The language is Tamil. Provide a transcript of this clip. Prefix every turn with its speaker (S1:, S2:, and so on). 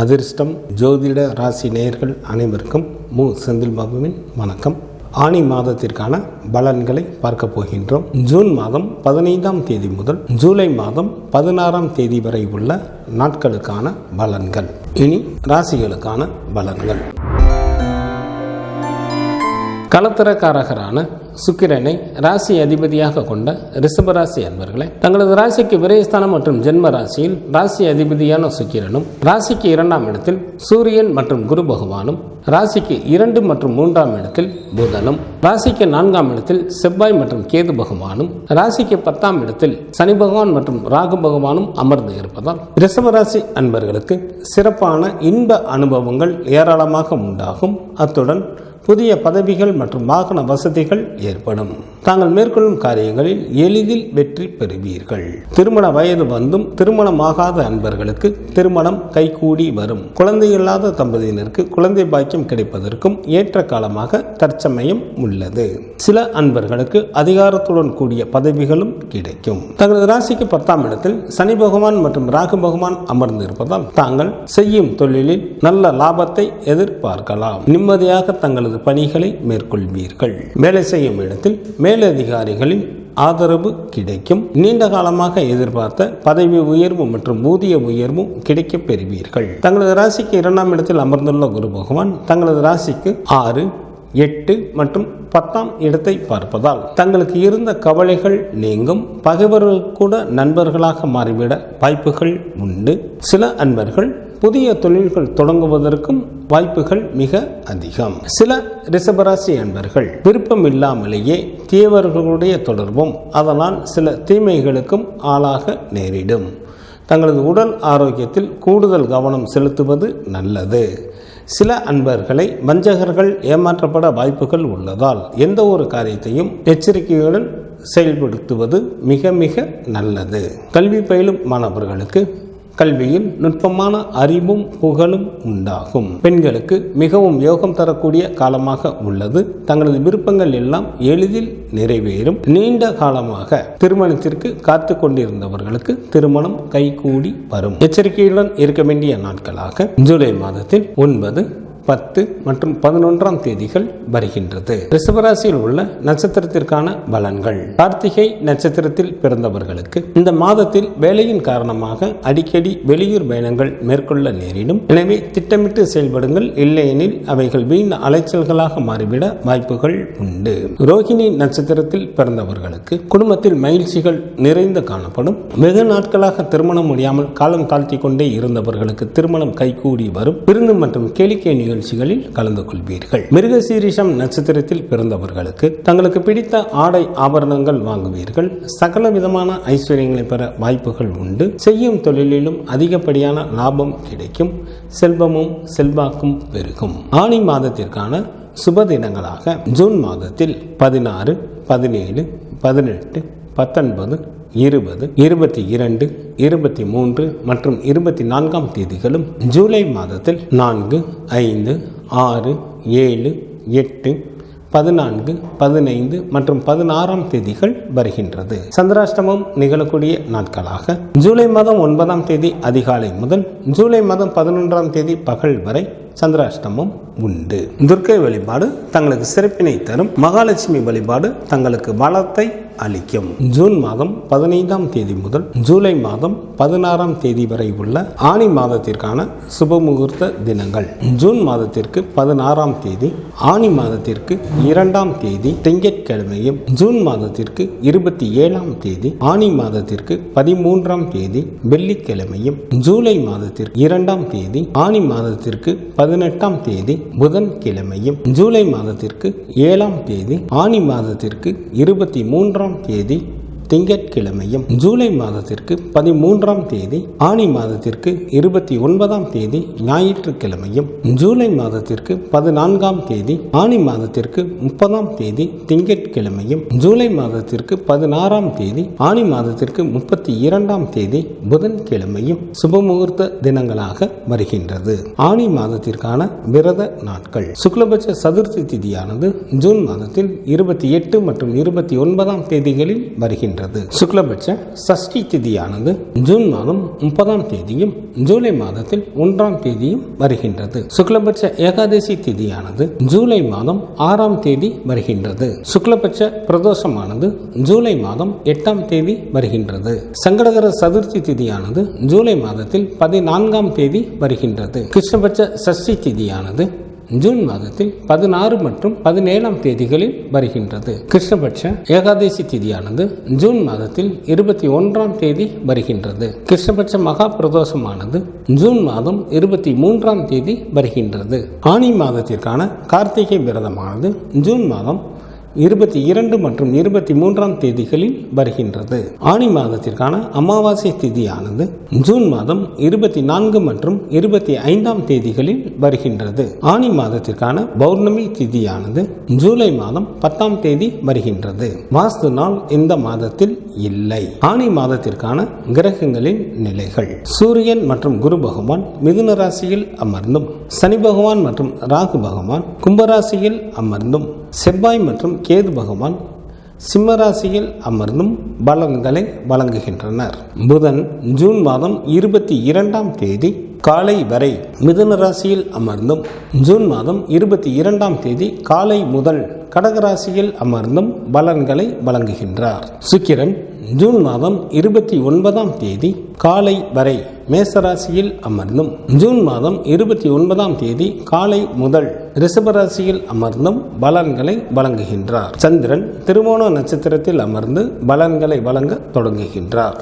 S1: அதிர்ஷ்டம் ஜோதிட ராசி நேயர்கள் அனைவருக்கும் மு. செந்தில் பாபுவின் வணக்கம். ஆணி மாதத்திற்கான பலன்களை பார்க்க போகின்றோம். ஜூன் மாதம் பதினைந்தாம் தேதி முதல் ஜூலை மாதம் பதினாறாம் தேதி வரை உள்ள நாட்களுக்கான பலன்கள். இனி ராசிகளுக்கான பலன்கள். களத்திரக்காரகரான சுக்கிரனை ராசி அதிபதியாக கொண்ட ரிஷபராசி அன்பர்களே தங்களது ராசிக்கு விரயஸ்தானம் மற்றும் ஜென்ம ராசியில் ராசி அதிபதியான சுக்கிரனும் ராசிக்கு இரண்டாம் இடத்தில் சூரியன் மற்றும் குரு பகவானும் ராசிக்கு இரண்டு மற்றும் மூன்றாம் இடத்தில் புதனும் ராசிக்கு நான்காம் இடத்தில் செவ்வாய் மற்றும் கேது பகவானும் ராசிக்கு பத்தாம் இடத்தில் சனி பகவான் மற்றும் ராகு பகவானும் அமர்ந்து இருப்பதால் ரிஷபராசி அன்பர்களுக்கு சிறப்பான இன்ப அனுபவங்கள் ஏராளமாக உண்டாகும். அத்துடன் புதிய பதவிகள் மற்றும் வாகன வசதிகள் ஏற்படும். தாங்கள் மேற்கொள்ளும் காரியங்களில் எளிதில் வெற்றி பெறுவீர்கள். திருமண வயது வந்தும் திருமணமாகாத அன்பர்களுக்கு திருமணம் கைகூடி வரும். குழந்தை இல்லாத தம்பதியினருக்கு குழந்தை பாக்கியம் கிடைப்பதற்கும் ஏற்ற காலமாக தற்சமயம் உள்ளது. சில அன்பர்களுக்கு அதிகாரத்துடன் கூடிய பதவிகளும் கிடைக்கும். தங்களது ராசிக்கு பத்தாம் இடத்தில் சனி பகவான் மற்றும் ராகு பகவான் அமர்ந்து இருப்பதால் தாங்கள் செய்யும் தொழிலில் நல்ல லாபத்தை எதிர்பார்க்கலாம். நிம்மதியாக தங்களது பணிகளை மேற்கொள்வீர்கள். வேலை செய்யும் இடத்தில் மேலதிகாரிகளின் ஆதரவு கிடைக்கும். நீண்ட காலமாக எதிர்பார்த்த பதவி உயர்வு மற்றும் ஊதிய உயர்வும் கிடைக்கப் பெறுவீர்கள். தங்களது ராசிக்கு இரண்டாம் இடத்தில் அமர்ந்துள்ள குரு பகவான் தங்களது ராசிக்கு ஆறு எட்டு மற்றும் பத்தாம் இடத்தை பார்ப்பதால் தங்களுக்கு இருந்த கவலைகள் நீங்கும். பகைவர்கள் கூட நண்பர்களாக மாறிவிட வாய்ப்புகள் உண்டு. சில அன்பர்கள் புதிய தொழில்கள் தொடங்குவதற்கும் வாய்ப்புகள் மிக அதிகம். சில ரிஷபராசி அன்பர்கள் விருப்பம் இல்லாமலேயே தீவர்களுடைய தொடர்பும் அதனால் சில தீமைகளுக்கும் ஆளாக நேரிடும். தங்களது உடல் ஆரோக்கியத்தில் கூடுதல் கவனம் செலுத்துவது நல்லது. சில அன்பர்களை வஞ்சகர்கள் ஏமாற்றப்பட வாய்ப்புகள் உள்ளதால் எந்த ஒரு காரியத்தையும் எச்சரிக்கையுடன் செயல்படுத்துவது மிக மிக நல்லது. கல்வி பயிலும் மாணவர்களுக்கு கல்வியில் நுட்பமான அறிவும் புகழும் உண்டாகும். பெண்களுக்கு மிகவும் யோகம் தரக்கூடிய காலமாக உள்ளது. தங்களது விருப்பங்கள் எல்லாம் எளிதில் நிறைவேறும். நீண்ட காலமாக திருமணத்திற்கு காத்து கொண்டிருந்தவர்களுக்கு திருமணம் கைகூடி வரும். எச்சரிக்கையுடன் இருக்க வேண்டிய நாட்களாக ஜூலை மாதத்தில் ஒன்பது பத்து மற்றும் பதினொன்றாம் தேதிகள் வருகின்றது. ரிஷபராசியில் உள்ள நட்சத்திரத்திற்கான பலன்கள். கார்த்திகை நட்சத்திரத்தில் பிறந்தவர்களுக்கு இந்த மாதத்தில் வேலையின் காரணமாக அடிக்கடி வெளியூர் பயணங்கள் மேற்கொள்ள நேரிடும். எனவே திட்டமிட்டு செயல்படுங்கள். இல்லையெனில் அவைகள் வீண் அலைச்சல்களாக மாறிவிட வாய்ப்புகள் உண்டு. ரோஹிணி நட்சத்திரத்தில் பிறந்தவர்களுக்கு குடும்பத்தில் மகிழ்ச்சிகள் நிறைந்து காணப்படும். வெகு நாட்களாக திருமணம் முடியாமல் காலம் தாழ்த்தி கொண்டே இருந்தவர்களுக்கு திருமணம் கைகூடி வரும். விருந்து மற்றும் கேளிக்கை நிகழ்ச்சிகளில் கலந்து கொள்வீர்கள். மிருகசீரிஷம் நட்சத்திரத்தில் பிறந்தவர்களுக்கு தங்களுக்கு பிடித்த ஆடை ஆபரணங்கள் வாங்குவீர்கள். சகல விதமான ஐஸ்வர்யங்களை பெற வாய்ப்புகள் உண்டு. செய்யும் தொழிலிலும் அதிகப்படியான லாபம் கிடைக்கும். செல்வமும் செல்வாக்கும் பெருகும். ஆணி மாதத்திற்கான சுப தினங்களாக ஜூன் மாதத்தில் பதினாறு பதினேழு பதினெட்டு பத்தொன்பது இருபது இருபத்தி இரண்டு இருபத்தி மூன்று மற்றும் இருபத்தி நான்காம் தேதிகளும் ஜூலை மாதத்தில் நான்கு ஐந்து ஆறு ஏழு எட்டு பதினான்கு பதினைந்து மற்றும் பதினாறாம் தேதிகள் வருகின்றது. சந்திராஷ்டமம் நிகழக்கூடிய நாட்களாக ஜூலை மாதம் ஒன்பதாம் தேதி அதிகாலை முதல் ஜூலை மாதம் பதினொன்றாம் தேதி பகல் வரை சந்திராஷ்டமம் உண்டு. துர்க்கை வழிபாடு தங்களுக்கு சிறப்பினை தரும். மகாலட்சுமி வழிபாடு தங்களுக்கு வளத்தை அளிக்கும். ஜூன் மாதம் பதினைந்தாம் தேதி முதல் ஜூலை மாதம் பதினாறாம் தேதி வரை உள்ள ஆணி மாதத்திற்கான சுப முகூர்த்த தினங்கள். ஜூன் மாதத்திற்கு பதினாறாம் தேதி ஆணி மாதத்திற்கு இரண்டாம் தேதி திங்கட்கிழமையும் ஜூன் மாதத்திற்கு இருபத்தி ஏழாம் தேதி ஆணி மாதத்திற்கு பதிமூன்றாம் தேதி வெள்ளிக்கிழமையும் ஜூலை மாதத்திற்கு இரண்டாம் தேதி ஆணி மாதத்திற்கு பதினெட்டாம் தேதி புதன் கிழமையும் ஜூலை மாதத்திற்கு ஏழாம் தேதி ஆணி மாதத்திற்கு இருபத்தி மூன்றாம் தேதி திங்கட்கிழமையும் ஜூலை மாதத்திற்கு பதிமூன்றாம் தேதி ஆணி மாதத்திற்கு இருபத்தி ஒன்பதாம் தேதி ஞாயிற்றுக்கிழமையும் ஜூலை மாதத்திற்கு பதினான்காம் தேதி ஆணி மாதத்திற்கு முப்பதாம் தேதி திங்கட்கிழமையும் ஜூலை மாதத்திற்கு பதினாறாம் தேதி ஆணி மாதத்திற்கு முப்பத்தி இரண்டாம் தேதி புதன்கிழமையும் சுபமுகூர்த்த தினங்களாக வருகின்றது. ஆணி மாதத்திற்கான விரத நாட்கள். சுக்லபட்ச சதுர்த்தி திதியானது ஜூன் மாதத்தில் இருபத்தி எட்டு மற்றும் இருபத்தி ஒன்பதாம் தேதிகளில் வருகின்றது. வருகின்றது. சுக்லபட்ச சஷ்டி திதியானது ஜூன் மாதம் முப்பதாம் தேதியும் ஜூலை மாதத்தில் ஒன்றாம் தேதியும் வருகின்றது. சுக்லபட்ச ஏகாதசி திதியானது ஜூலை மாதம் ஆறாம் தேதி வருகின்றது. சுக்லபட்ச பிரதோஷமானது ஜூலை மாதம் எட்டாம் தேதி வருகின்றது. சங்கடகர சதுர்த்தி திதியானது ஜூலை மாதத்தில் பதினான்காம் தேதி வருகின்றது. கிருஷ்ணபட்ச சஷ்டி திதியானது ஜூன் மாதத்தில் பதினாறு மற்றும் பதினேழாம் தேதிகளில் வருகின்றது. கிருஷ்ணபட்ச ஏகாதசி திதியானது ஜூன் மாதத்தில் இருபத்தி ஒன்றாம் தேதி வருகின்றது. கிருஷ்ணபட்ச மகா பிரதோஷமானது ஜூன் மாதம் இருபத்தி மூன்றாம் தேதி வருகின்றது. ஆனி மாதத்திற்கான கார்த்திகை விரதமானது ஜூன் மாதம் இருபத்தி இரண்டு மற்றும் இருபத்தி மூன்றாம் தேதிகளில் வருகின்றது. ஆணி மாதத்திற்கான அமாவாசை திதியானது ஜூன் மாதம் இருபத்தி நான்கு மற்றும் இருபத்தி ஐந்தாம் தேதிகளில் வருகின்றது. ஆணி மாதத்திற்கான பௌர்ணமி திதியானது ஜூலை மாதம் பத்தாம் தேதி வருகின்றது. வாஸ்து நாள் இந்த மாதத்தில் இல்லை. ஆணி மாதத்திற்கான கிரகங்களின் நிலைகள். சூரியன் மற்றும் குரு பகவான் மிதுன ராசியில் அமர்ந்தும் சனி பகவான் மற்றும் ராகு பகவான் கும்பராசியில் அமர்ந்தும் செவ்வாய் மற்றும் கேது பகவான் சிம்மராசியில் அமர்ந்தும் பலன்களை வழங்குகின்றனர். புதன் ஜூன் மாதம் இருபத்தி இரண்டாம் தேதி காலை வரை மிதுன ராசியில் அமர்ந்தும் ஜூன் மாதம் இருபத்தி இரண்டாம் தேதி காலை முதல் கடகராசியில் அமர்ந்தும் பலன்களை வழங்குகின்றார். சுக்கிரன் ஜூன் மாதம் இருபத்தி ஒன்பதாம் தேதி காலை வரை மேசராசியில் அமர்ந்தும். ஜூன் மாதம் இருபத்தி ஒன்பதாம் தேதி காலை முதல் ரிஷபராசியில் அமர்ந்தும் பலன்களை வழங்குகின்றார். சந்திரன் திருவோண நட்சத்திரத்தில் அமர்ந்து பலன்களை வழங்க தொடங்குகின்றார்.